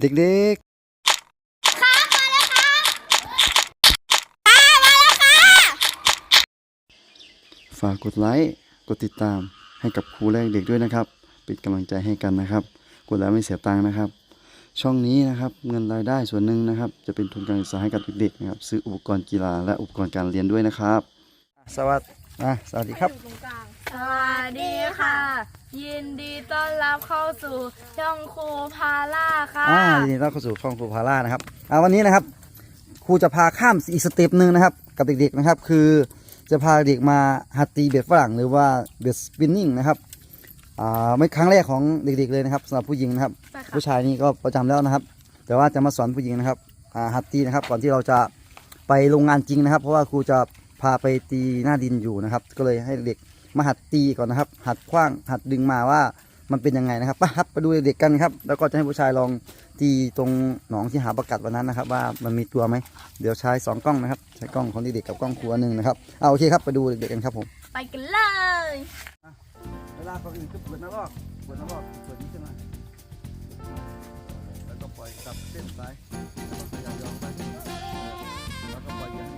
เด็กๆฝากกดไลค์กดติดตามให้กับครูและเด็กด้วยนะครับ เป็นกำลังใจให้กันนะครับ กดแล้วไม่เสียตังค์นะครับ ช่องนี้นะครับเงินรายได้ส่วนหนึ่งนะครับ จะเป็นทุนการศึกษาให้กับเด็กๆนะครับ ซื้ออุปกรณ์กีฬาและอุปกรณ์การเรียนด้วยนะครับ สวัสดี อะสวัสดีครับสวัสดีค่ะ ยินดีต้อนรับเข้าสู่ช่องครูพาล่าค่ะอ่ายินดีต้อนรับเข้าสู่ช่องครูพาร่านะครับอ่าวันนี้นะครับครูจะพาข้ามอีกสเต็ปหนึ่งนะครับ กับเด็กๆนะครับ คือจะพาเด็กมาหัดตีเบ็ดฝรั่งหรือว่าเบ็ดสปินนิ่งนะครับอ่าไม่ครั้งแรกของเด็กๆเลยนะครับสำหรับผู้หญิงนะครับใช่ค่ะผู้ชายนี่ก็ประจำแล้วนะครับ แต่ว่าจะมาสอนผู้หญิงนะครับอ่าหัดตีนะครับ ก่อนที่เราจะไปโรงงานจริงนะครับ เพราะว่าครูจะ พาไปตีหน้าดินอยู่นะครับ ก็เลยให้เด็กมาหัดตีก่อนนะครับ หัดคว้างหัดดึงมาว่ามันเป็นยังไงนะครับไปครับไปดูเด็กๆกันครับ แล้วก็จะให้ผู้ชายลองตีตรงหนองที่หาประกัดวันนั้นนะครับ ว่ามันมีตัวไหมเดี๋ยวใช้สองกล้องนะครับ ใช้กล้องของเด็กๆกับกล้องครัวหนึ่งนะครับเอาโอเคครับไปดูเด็กๆกันครับผมไปกันเลยเวลาคนอื่นก็เปิดนะลอกเปิดนะลอกเปิดนี้ขึ้นมาแล้วก็ปล่อยกลับเส้นซ้ายแล้วก็ขยับย้อนไปแล้วก็ปล่อยยางอ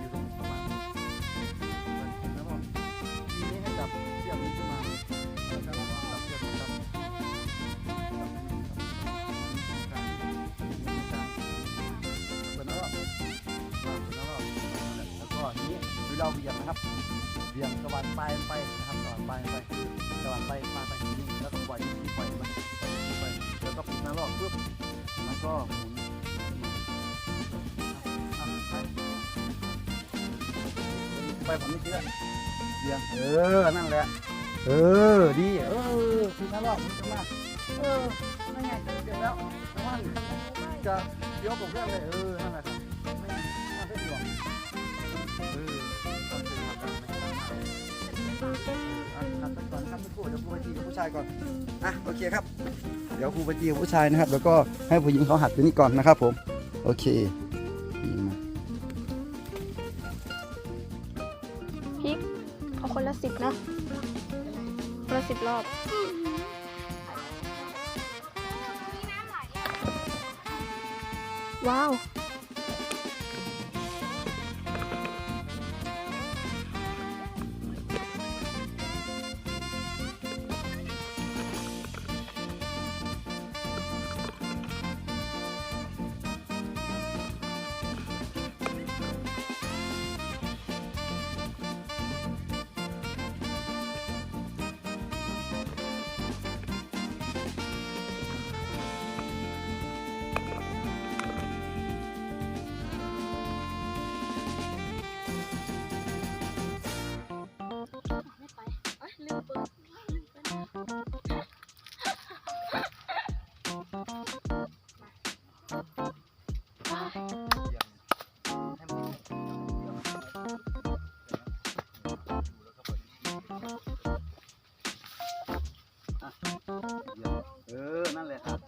ยู่ตรง นะครับเบี่ยงตะวันปไปนะครับตะวันปไปตะวันไปปลาไปนี่แล้วก็ปล่อยปล่อยมันไปแล้วก็ปิดน้ารอบปุ๊บแล้วก็หมุนไปไปผมนี่เชื่อเบี่ยงเออนั่นแหละเออดีเออปิดหน้ารอบมันจะมาเออนั่นไงเดี๋ยวแล้วระวังจะเดี๋ยวผมเรื่องเลยเออนั่นแหละครับไม่ไม่ได้ห่วงเผู้ชายก่อนอะโอเคครับ เดี๋ยวครูไปตีกับผู้ชายนะครับ แล้วก็ให้ผู้หญิงเขาหัดตัวนี้ก่อนนะครับผม โอเคดีมากเอาคนละสิบนะคนละสิบรอบว้าว เออ นั่นแหละครับ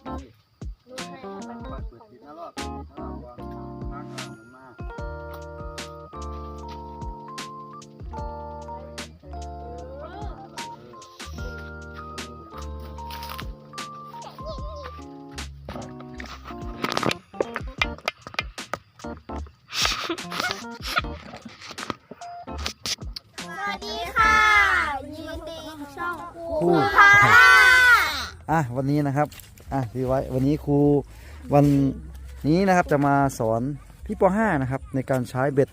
ครูครูพาร่าอะวันนี้นะครับอะพี่ไว้วันนี้ครูวันนี้นะครับจะมาสอนพี่ป .5 นะครับในการใช้เบ็ด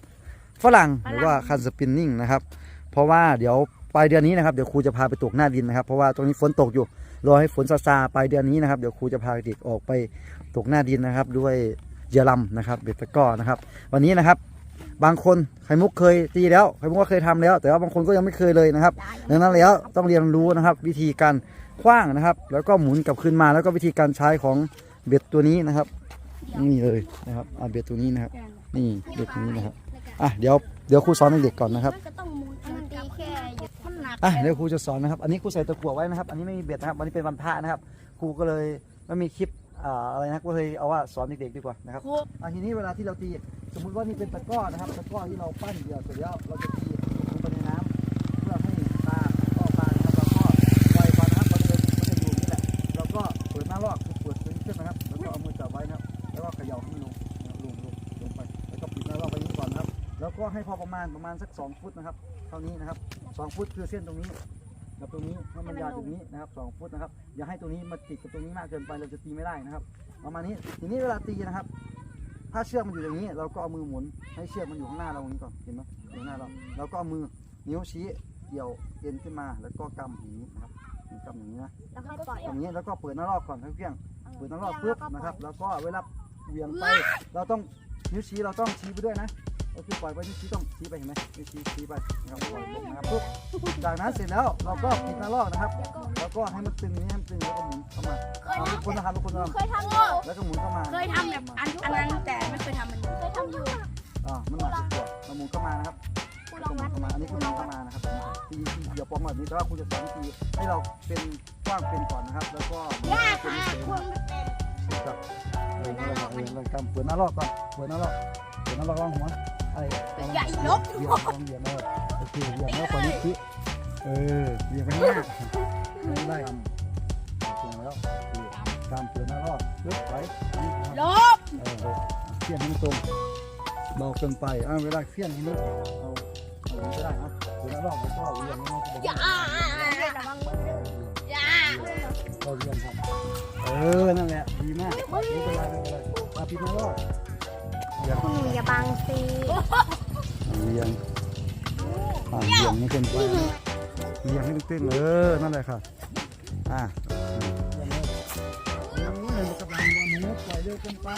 ฝรั่งหรือว่าคันสปินนิ่งนะครับเพราะว่าเดี๋ยวปลายเดือนนี้นะครับเดี๋ยวครูจะพาไปตกหน้าดินนะครับเพราะว่าตรงนี้ฝนตกอยู่รอให้ฝนซาซาปลายเดือนนี้นะครับเดี๋ยวครูจะพาเด็กออกไปตกหน้าดินนะครับ ด้วยเหยื่อลำนะครับเบ็ดตะกร้อนะครับ วันนี้นะครับ บางคนไข่มุกเคยตีแล้วไข่มุกก็เคยทำแล้ว แต่ว่าบางคนก็ยังไม่เคยเลยนะครับดังนั้นแล้วต้องเรียนรู้นะครับ วิธีการคว้างนะครับ แล้วก็หมุนกลับคืนมาแล้วก็วิธีการใช้ของเบ็ดตัวนี้นะครับ นี่เลยนะครับอ่าเบ็ดตัวนี้นะครับ นี่เบ็ดตัวนี้นะครับอะเดี๋ยวเดี๋ยวครูสอนเด็กๆก่อนนะครับจะต้องหมุนมันตีแค่หยุดมันหนักอะเดี๋ยวครูจะสอนนะครับ อันนี้ครูใส่ตะกั่วไว้นะครับ อันนี้ไม่มีเบ็ดนะครับวันนี้เป็นวันพระนะครับ ครูก็เลยไม่มีคลิปอ่าอะไรนะก็เลยเอาว่าสอนเด็กๆดีกว่านะครับครูอะทีนี้เวลาที่เราตี สมมุติว่านี่เป็นตะกร้อนะครับตะกร้อที่เราปั้นเหยื่อเสร็จแล้วเราจะตีลงไปในน้ำเพื่อให้ปลาก็ปลานะครับเราก็ปล่อยปลานะครับมันจะมันจะอยู่นี่แหละเราก็เปิดหน้าลอกคือเปิดตัวนี้ขึ้นนะครับแล้วก็เอามือจับไว้นะครับกี่ยวให้มันลงนะครับลงลงลงไป แล้วก็ปิดหน้ารอบไปนี้ก่อนนะครับ แล้วก็ให้พอประมาณประมาณสัก 2 ฟุตนะครับ เท่านี้นะครับ 2 ฟุตคือเส้นตรงนี้กับตรงนี้ให้มันยาวตรงนี้นะครับ2ฟุตนะครับอย่าให้ตรงนี้มาติดกับตรงนี้มากเกินไปเราจะตีไม่ได้นะครับประมาณนี้ทีนี้เวลาตีนะครับ ถ้าเชือกมันอยู่อย่างนี้ เราก็เอามือหมุนให้เชือกมันอยู่ข้างหน้าเราอย่างนี้ก่อนเห็นไหมอยู่ข้างหน้าเราเราก็เอามือนิ้วชี้เกี่ยวเอ็นขึ้นมาแล้วก็กำอย่างนี้นะครับกำอย่างนี้นะแล้วค่อยปล่อยอย่างนี้แล้วก็เปิดหน้ารอบก่อนครับเพียงเปิดหน้ารอบปุ๊บนะครับ แล้วก็เวลาเหวี่ยงไปเราต้องนิ้วชี้เราต้องชี้ไปด้วยนะ ก็คือปล่อยไปนิ้วชี้ต้องชี้ไปเห็นไหมนิ้วชี้ชี้ไปนะครับปล่อยลงนะครับปุ๊บจากนั้นเสร็จแล้วเราก็ปิดหน้ารอบนะครับ แล้วก็ให้มันตึงนี้ให้มันตึงแล้วก็หมุนเข้ามาเอาทุกคนนะครับทุกคนนะครับเคยทำอยู่แล้วก็หมุนเข้ามาเคยทำแบบอันอันนั้นแต่ไม่เคยทำมันนี้เคยทำอยู่อ่ามันมาสิบตัวเราหมุนเข้ามานะครับกูลก็องหมุวันดเข้ามาอันนี้คือหมุนเข้ามานะครับตีทีเดียวปองแบบนี้แต่ว่าคุณจะสอนทีให้เราเป็นกว้างเป็นก่อนนะครับ แล้วก็ยากค่ะคุณครับเออเราเออเราทำเปิดหน้ารอบก่อนเปิดหน้ารอบเปิดหน้ารอบวางหัว ไอ้ใหญ่ลบเบี่ยงลองเบี่ยงเออโอเคเบี่ยงแล้วปล่อนิ้วชี้เออเบี่ยงไปข้างหน้าไม่ได้ทำโอเคแล้วตามเปิดหน้ารอบปึ๊บไปลบเออเพี้ยนให้มันตรงเบาเกินไปอ่าเวลาเพี้ยนให้มันเอาเอาอย่ได้นะเปิดหน้ารอบแล้วก็เบี่ยงให้มันงอย่าระวังมือด้วยอย่าเราเรียงครับเออนั่นแหละดีมากไม่เป็นไรไม่เป็นไรมาปิดหน้ารอบเบี่ยง คุณหนูอย่าบังสิเรียงอ่าเรียงนี่เป็นไปเรียงให้ตึ้งๆเออนั่นแหละค่ะอ่าเรียงเลยโอ้ยมันกำลังว่าหนูปล่อยเร็วเกินไป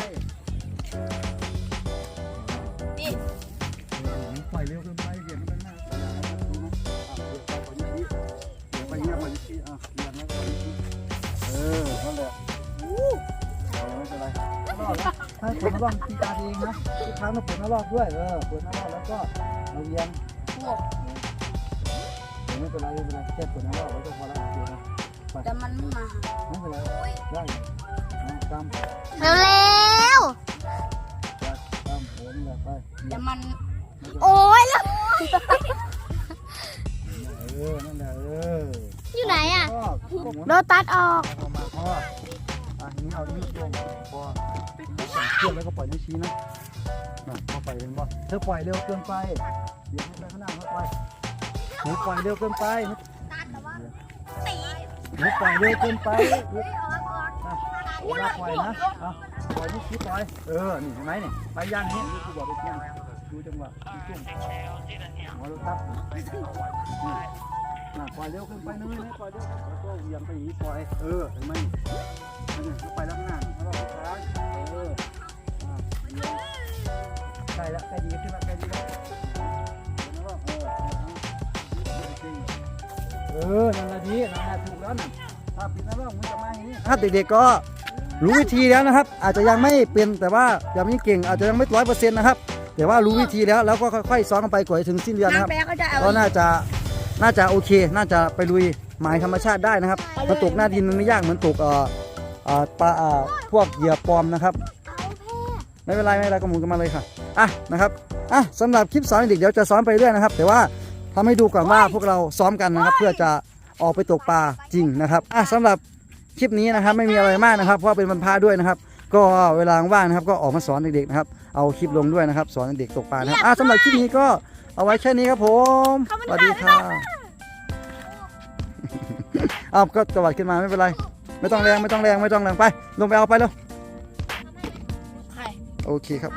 นะให้ผลรอบตีตาเองนะทุกครั้งต้องเปิดหน้ารอบด้วยเออเปิดหน้ารอบแล้วก็เราเรียงไม่เป็นไรไม่เป็นไรแค่เปิดหน้ารอบไว้ก็พอแล้วโอเคนะแต่มันไม่มาไม่เป็นไรได้นะตามเร็วเร็วตามผมแบบไปแต่มัน โอ้ยแล้วเออนั่นแหละเอออยู่ไหนอะก็หมุนโดนตัดออกเอามาพออะทีนี้เอานิ้วโยงพอ เชื่องแล้วก็ปล่อยนิ้วชี้นะน่ะพอปล่อยเป็นว่าเธอปล่อยเร็วเกินไปเดี๋ยวไปข้างหน้าเขาปล่อยหนูปล่อยเร็วเกินไปหนูปล่อยเร็วเกินไปเวลาปล่อยนะปล่อยนี่คิดปล่อยเออนี่เห็นไหมนี่ไปย่างนี้นี่คือบอกไปย่างดูจังหวะดูจุ่มหัวรถทับนี่น่ะปล่อยเร็วขึ้นไปนึงนะปล่อยเร็วแล้ว ก็เหวี่ยงไปอย่างนี้ปล่อย เออเห็นไหมนี่นี่ไปแล้วข้างหน้าแล้วเราค้างเอออะใกล้ละใกล้ดีขึ้นละใกล้ดีละเห็นไหมว่าเออเออ นั่นแหละดีนั่นแหละถูกแล้วน่ะถ้าปิดหน้าร่องมันจะมาอย่างนี้ครับเด็กๆก็รู้วิธีแล้วนะครับ อาจจะยังไม่เป็นแต่ว่ายังไม่เก่งอาจจะยังไม่ร้อยเปอร์เซ็นต์นะครับแต่ว่ารู้วิธีแล้วแล้วก็ค่อยๆซ้อมกันไปกว่าจะถึงสิ้นเดือนนะครับแปะก็จะเอาก็น่าจะน่าจะโอเค น่าจะไปลุย หมายธรรมชาติได้นะครับมันตกหน้าดินมันไม่ยากเหมือนตกเอ่อเอ่อปลาเอ่อพวกเหยื่อปลอมนะครับ ไม่เป็นไรไม่เป็นไรก็หมุนกันมาเลยค่ะ อะนะครับ อะสำหรับคลิปสอนเด็กเดี๋ยวจะซ้อมไปเรื่อยนะครับ แต่ว่าทำให้ดูก่อนว่าพวกเราซ้อมกันนะครับ เพื่อจะออกไปตกปลาจริงนะครับ อะสำหรับคลิปนี้นะครับไม่มีอะไรมากนะครับ เพราะว่าเป็นวันพาด้วยนะครับ ก็เวลาว่างนะครับ ก็ออกมาสอนเด็กๆนะครับ เอาคลิปลงด้วยนะครับ สอนเด็กตกปลานะครับอะสำหรับคลิปนี้ก็เอาไว้แค่นี้ครับผมสวัสดีค่ะ อ้าวก็ตวัดขึ้นมาไม่เป็นไร ไม่ต้องแรงไม่ต้องแรงไม่ต้องแรงไป ลงไปเอาไปแล้วใครโอเคครับ